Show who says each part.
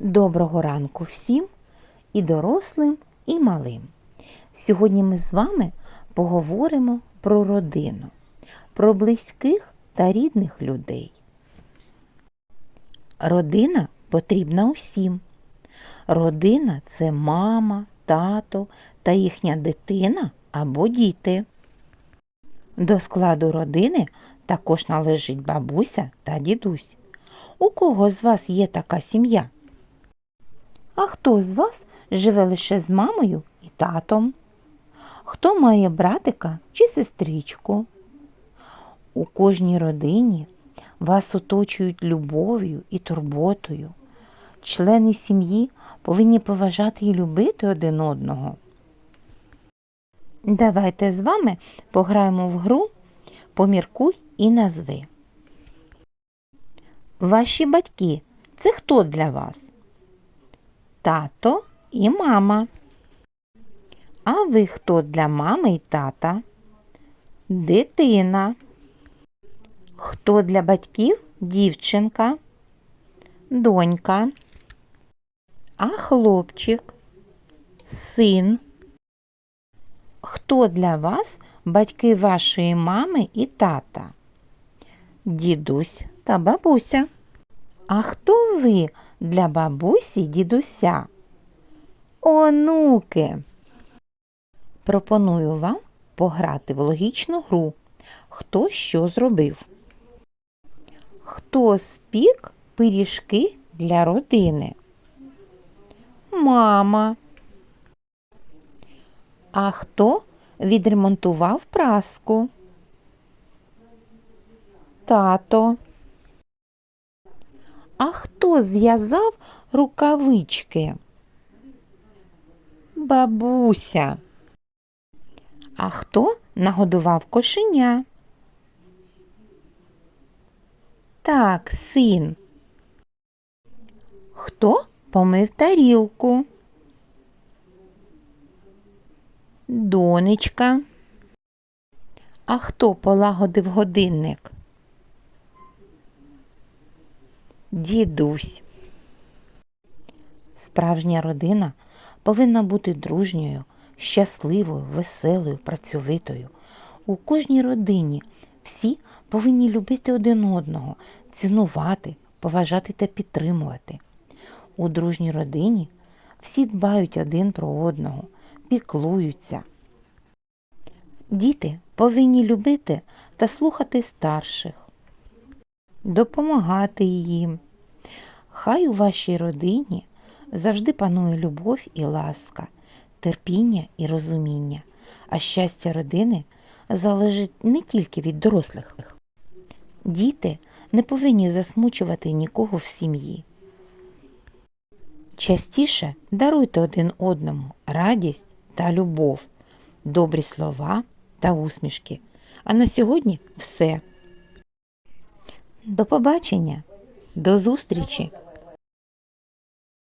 Speaker 1: Доброго ранку всім і дорослим, і малим. Сьогодні ми з вами поговоримо про родину, про близьких та рідних людей. Родина потрібна усім. Родина це мама, тато та їхня дитина або діти. До складу родини також належить бабуся та дідусь. У кого з вас є така сім'я? А хто з вас живе лише з мамою і татом? Хто має братика чи сестричку? У кожній родині вас оточують любов'ю і турботою. Члени сім'ї повинні поважати і любити один одного. Давайте з вами пограємо в гру Поміркуй і назви. Ваші батьки це хто для вас? Тато і мама. А ви хто для мами і тата? Дитина. Хто для батьків? Дівчинка, донька. А хлопчик, син. Хто для вас батьки вашої мами і тата? Дідусь та бабуся. А хто ви для бабусі й дідуся? Онуки. Пропоную вам пограти в логічну гру. Хто що зробив? Хто спік пиріжки для родини? Мама. А хто відремонтував праску? Тато. А хто зв'язав рукавички? Бабуся. А хто нагодував кошеня? Так, син. Хто помив тарілку? Донечка. А хто полагодив годинник? Дідусь. Справжня родина повинна бути дружньою, щасливою, веселою, працьовитою. У кожній родині всі повинні любити один одного, цінувати, поважати та підтримувати. У дружній родині всі дбають один про одного, піклуються. Діти повинні любити та слухати старших, допомагати їм. Хай у вашій родині завжди панує любов і ласка, терпіння і розуміння, а щастя родини залежить не тільки від дорослих. Діти не повинні засмучувати нікого в сім'ї. Частіше даруйте один одному радість та любов, добрі слова та усмішки. А на сьогодні все. До побачення, до зустрічі!